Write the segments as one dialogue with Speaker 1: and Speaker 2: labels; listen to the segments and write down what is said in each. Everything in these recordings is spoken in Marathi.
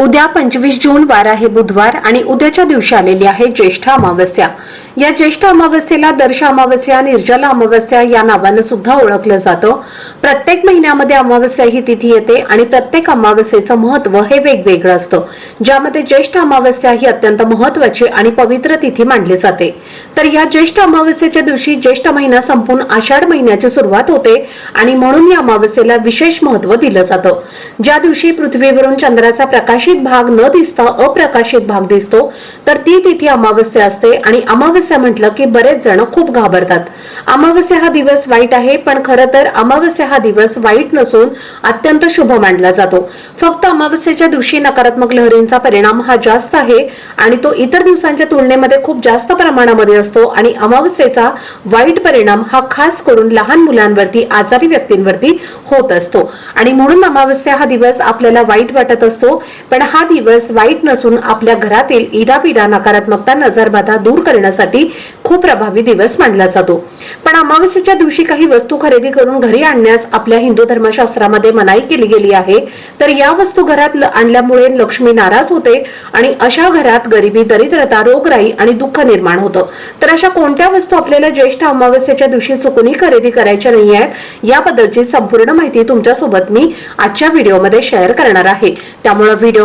Speaker 1: उद्या पंचवीस जून वार आहे बुधवार आणि उद्याच्या दिवशी आलेली आहे ज्येष्ठ अमावस्या. या ज्येष्ठ अमावस्येला दर्श अमावस्या निर्जला अमावस्या या नावानं सुद्धा ओळखलं जातं. प्रत्येक महिन्यामध्ये अमावस्या ही तिथी येते आणि प्रत्येक अमावस्येचं महत्त्व हे वेगवेगळं असतं. ज्यामध्ये ज्येष्ठ अमावस्या ही अत्यंत महत्वाची आणि पवित्र तिथी मानली जाते. तर या ज्येष्ठ अमावस्येच्या दिवशी ज्येष्ठ महिना संपून आषाढ महिन्याची सुरुवात होते आणि म्हणून या अमावस्येला विशेष महत्त्व दिलं जातं. ज्या दिवशी पृथ्वीवरून चंद्राचा प्रकाश प्रकाशित भाग न दिसता अप्रकाशित भाग दिसतो तर ती तिथी अमावस्या असते. आणि अमावस्या म्हटलं की बरेच जण खूप घाबरतात. अमावस्या हा दिवस वाईट आहे पण खरं तर अमावस्या हा दिवस वाईट नसून अत्यंत शुभ मानला जातो. फक्त अमावस्येच्या दिवशी नकारात्मक लहरींचा परिणाम हा जास्त आहे आणि तो इतर दिवसांच्या तुलनेमध्ये खूप जास्त प्रमाणामध्ये असतो. आणि अमावस्येचा वाईट परिणाम हा खास करून लहान मुलांवरती आजारी व्यक्तींवरती होत असतो. आणि म्हणून अमावस्या हा दिवस आपल्याला वाईट वाटत असतो पण हा दिवस वाईट नसून आपल्या घरातील इरापिरा नकारात्मकता नजरबाधा दूर करण्यासाठी खूप प्रभावी दिवस मानला जातो. पण अमावस्येच्या दिवशी काही वस्तू खरेदी करून घरी आणण्यास आपल्या हिंदू धर्मशास्त्रामध्ये मनाई केली गेली आहे. तर या वस्तू घरात आणल्यामुळे लक्ष्मी नाराज होते आणि अशा घरात गरिबी दरिद्रता रोगराई आणि दुःख निर्माण होतं. तर अशा कोणत्या वस्तू आपल्याला ज्येष्ठ अमावस्येच्या दिवशी चुकूनही खरेदी करायच्या नाही आहेत याबद्दलची संपूर्ण माहिती तुमच्यासोबत मी आजच्या व्हिडिओमध्ये शेअर करणार आहे. त्यामुळे व्हिडिओ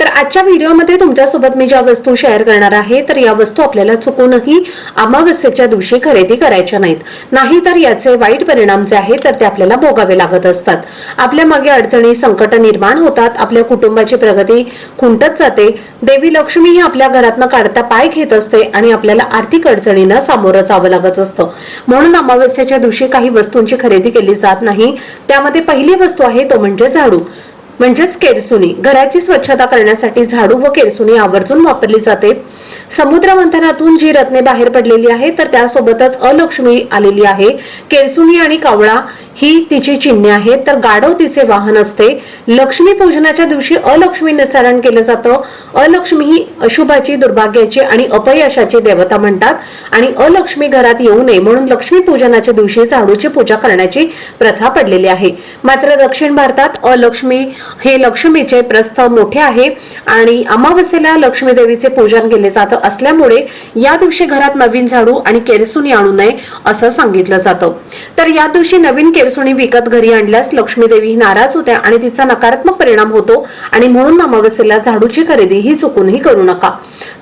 Speaker 1: तर आजच्या व्हिडिओमध्ये तुमच्यासोबत मी ज्या वस्तू शेअर करणार आहे तर या वस्तू आपल्याला चुकूनही अमावस्येच्या दिवशी खरेदी करायच्या नाहीत. नाही तर याचे वाईट परिणाम जे आहेत तर ते आपल्याला भोगावे लागत असतात. आपल्या मागे अडचणी संकट निर्माण होतात. आपल्या कुटुंबाची प्रगती खुंटत जाते. देवी लक्ष्मी ही आपल्या घरातनं काढता पाय घेत असते आणि आपल्याला आर्थिक अडचणींना सामोरं जावं लागत असतं. म्हणून अमावस्येच्या दिवशी काही वस्तूंची खरेदी केली जात नाही. त्यामध्ये पहिली वस्तू आहे तो म्हणजे झाडू. म्हणजेच केरसुनी. घराची स्वच्छता करण्यासाठी झाडू व केरसुनी आवर्जून वापरली जाते. समुद्र मंथनातून जी रत्ने बाहेर पडलेली आहे तर त्यासोबतच अलक्ष्मी आलेली आहे. केरसुनी आणि कावळा ही तिची चिन्हे आहेत. तर गाढव तिचे वाहन असते. लक्ष्मी पूजनाच्या दिवशी अलक्ष्मी निसारण केलं जातं. अलक्ष्मी ही अशुभाची दुर्भाग्याची आणि अपयशाची देवता म्हणतात. आणि अलक्ष्मी घरात येऊ नये म्हणून लक्ष्मी पूजनाच्या दिवशी झाडूची पूजा करण्याची प्रथा पडलेली आहे. मात्र दक्षिण भारतात अलक्ष्मी हे लक्ष्मीचे प्रस्थ मोठे आहे आणि अमावस्येला लक्ष्मी देवीचे पूजन केले जातं असल्यामुळे या दिवशी घरात नवीन झाडू आणि केरसुनी आणू नये असं सांगितलं जातं. तर या दिवशी नवीन केरसुणी विकत घरी आणल्यास लक्ष्मी देवी ही नाराज होते आणि तिचा नकारात्मक परिणाम होतो आणि म्हणून अमावस्येला झाडूची खरेदी ही चुकूनही करू नका.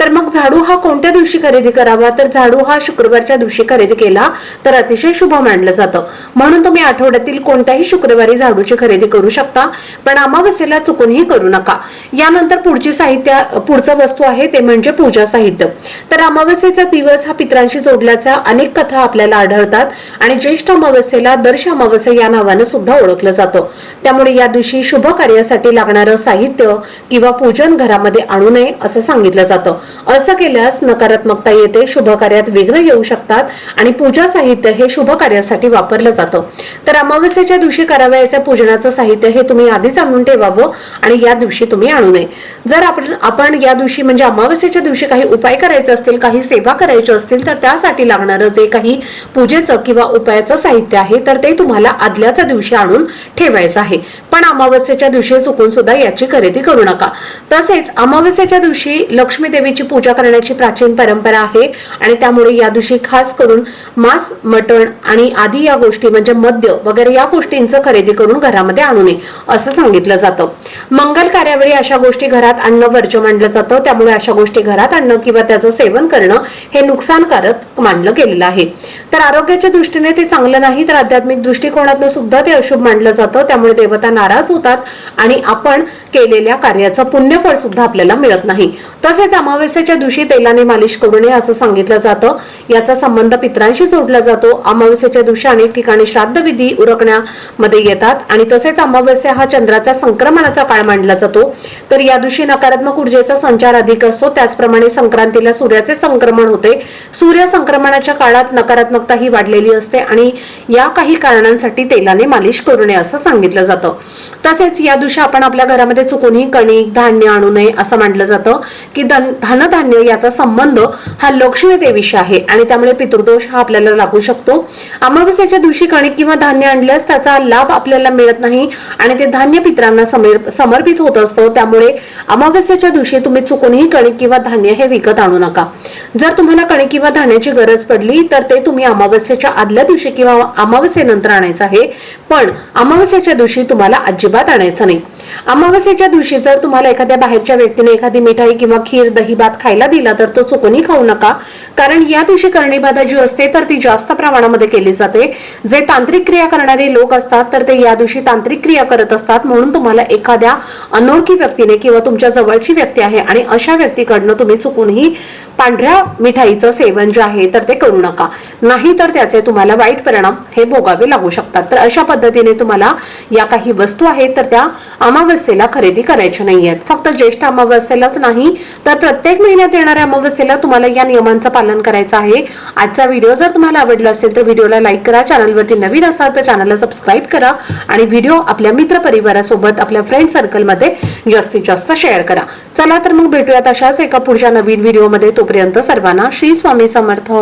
Speaker 1: तर मग झाडू हा कोणत्या दिवशी खरेदी करावा? तर झाडू हा शुक्रवारच्या दिवशी खरेदी केला तर अतिशय शुभ मानलं जातं. म्हणून तुम्ही आठवड्यातील कोणत्याही शुक्रवारी झाडूची खरेदी करू शकता पण अमावस्येला चुकूनही करू नका. यानंतर पुढची साहित्य पुढचं वस्तू आहे ते म्हणजे पूजा साहित्य. तर अमावस्येचा दिवस हा पित्रांशी जोडल्याच्या अनेक कथा आपल्याला आढळतात आणि ज्येष्ठ अमावस्येला दर्श अमावस्या या नावानं सुद्धा ओळखलं जातं. त्यामुळे या दिवशी शुभ कार्यासाठी लागणारं साहित्य किंवा पूजन घरामध्ये आणू नये असं सांगितलं जातं. असं केल्यास नकारात्मकता येते शुभ कार्यात विघ्न येऊ शकतात आणि पूजा साहित्य हे शुभ कार्यासाठी वापरलं जातं. तर अमावस्येच्या दिवशी करावयाच्या पूजनाचं साहित्य हे तुम्ही आधीच आणून ठेवावं आणि या दिवशी तुम्ही आणू नये. जर आपण आपण या दिवशी म्हणजे अमावस्येच्या दिवशी काही उपाय करायचे असतील काही सेवा करायची असतील तर त्यासाठी लागणारं जे काही पूजेचं किंवा उपायाचं साहित्य आहे तर ते तुम्हाला आदल्याच्या दिवशी आणून ठेवायचं आहे. पण अमावस्येच्या दिवशी चुकून सुद्धा याची खरेदी करू नका. तसेच अमावस्येच्या दिवशी लक्ष्मी देवीची पूजा करण्याची प्राचीन परंपरा आहे. आणि त्यामुळे या दिवशी खास करून मांस मटण आणि आदी या गोष्टी म्हणजे मद्य वगैरे या गोष्टींचं खरेदी करून घरामध्ये आणू नये असं सांगितलं जातं. मंगल कार्यावेळी अशा गोष्टी घरात आणणं वर्ज मानलं जातं. त्यामुळे अशा गोष्टी घरात आणणं किंवा त्याचं सेवन करणं हे नुकसानकारक मानलं गेलेलं आहे. तर आरोग्याच्या दृष्टीने ते चांगलं नाही तर आध्यात्मिक दृष्टिकोनातून सुद्धा ते अशुभ मानलं जातं. त्यामुळे देवता नाराज होतात आणि आपण केलेल्या कार्याचं पुण्यफळ सुद्धा आपल्याला मिळत नाही. तसेच अमावस्या
Speaker 2: अमावस्येच्या दिवशी तेलाने मालिश करू नये असं सांगितलं जातं. याचा संबंध पित्रांशी जोडला जातो. अमावस्येच्या दिवशी अनेक ठिकाणी श्राद्ध विधी उरकण्यामध्ये येतात आणि तसेच अमावस्या हा चंद्राचा संक्रमणाचा काळ मानला जातो. तर या दिवशी नकारात्मक ऊर्जेचा संचार अधिक असतो. त्याचप्रमाणे संक्रांतीला सूर्याचे संक्रमण होते. सूर्य संक्रमणाच्या काळात नकारात्मकता ही वाढलेली असते आणि या काही कारणांसाठी तेलाने मालिश करू नये असं सांगितलं जातं. तसेच या दिवशी आपण आपल्या घरामध्ये चुकूनही कणिक धान्य आणू नये असं मानलं जातं की धन- धनधान्य याचा संबंध हा लक्ष्मी देवीशी आहे. आणि त्यामुळे पितृदोष हा आपल्याला लागू शकतो. अमावस्याच्या दिवशी कणिक किंवा धान्य आणल्यास त्याचा लाभ आपल्याला मिळत नाही आणि ते धान्य पित्रांना समर्पित होत असतं. त्यामुळे अमावस्याच्या दिवशी तुम्ही चुकूनही कणिक किंवा धान्य हे विकत आणू नका. जर तुम्हाला कणिक किंवा धान्याची गरज पडली तर ते तुम्ही अमावस्याच्या आदल्या दिवशी किंवा अमावस्येनंतर आणायचं आहे. पण अमावस्याच्या दिवशी तुम्हाला अजिबात आणायचं नाही. अमावस्येच्या दिवशी जर तुम्हाला एखाद्या बाहेरच्या व्यक्तीने एखादी मिठाई किंवा खीर दही भात खायला दिला तर तो चुकूनही खाऊ नका. कारण या दिवशी करणी बाधा जी असते तर ती जास्त प्रमाणामध्ये केली जाते. जे तांत्रिक क्रिया करणारे लोक असतात तर ते या दिवशी तांत्रिक क्रिया करत असतात. म्हणून तुम्हाला एखाद्या अनोळखी व्यक्तीने किंवा तुमच्या जवळची व्यक्ती आहे आणि अशा व्यक्तीकडनं तुम्ही चुकूनही पांढऱ्या मिठाईचं सेवन जे आहे तर ते करू नका. नाही तर त्याचे तुम्हाला वाईट परिणाम हे भोगावे लागू शकतात. तर अशा पद्धतीने तुम्हाला या काही वस्तू आहेत तर त्या अमावस्येला खरेदी करायच्या नाहीयेत. फक्त ज्येष्ठ अमावस्येलाच नाही तर प्रत्येक महिन्यात येणाऱ्या अमावस्येला तुम्हाला या नियमांचं पालन करायचं आहे. आजचा व्हिडिओ जर तुम्हाला आवडला असेल तर व्हिडिओला लाईक करा चॅनलवरती नवीन असाल तर चॅनलला सबस्क्राईब करा आणि व्हिडिओ आपल्या मित्र परिवारासोबत आपल्या फ्रेंड सर्कलमध्ये जास्तीत जास्त शेअर करा. चला तर मग भेटूयात अशाच एका पुढच्या नवीन व्हिडिओमध्ये. तोपर्यंत सर्वांना श्री स्वामी समर्थ.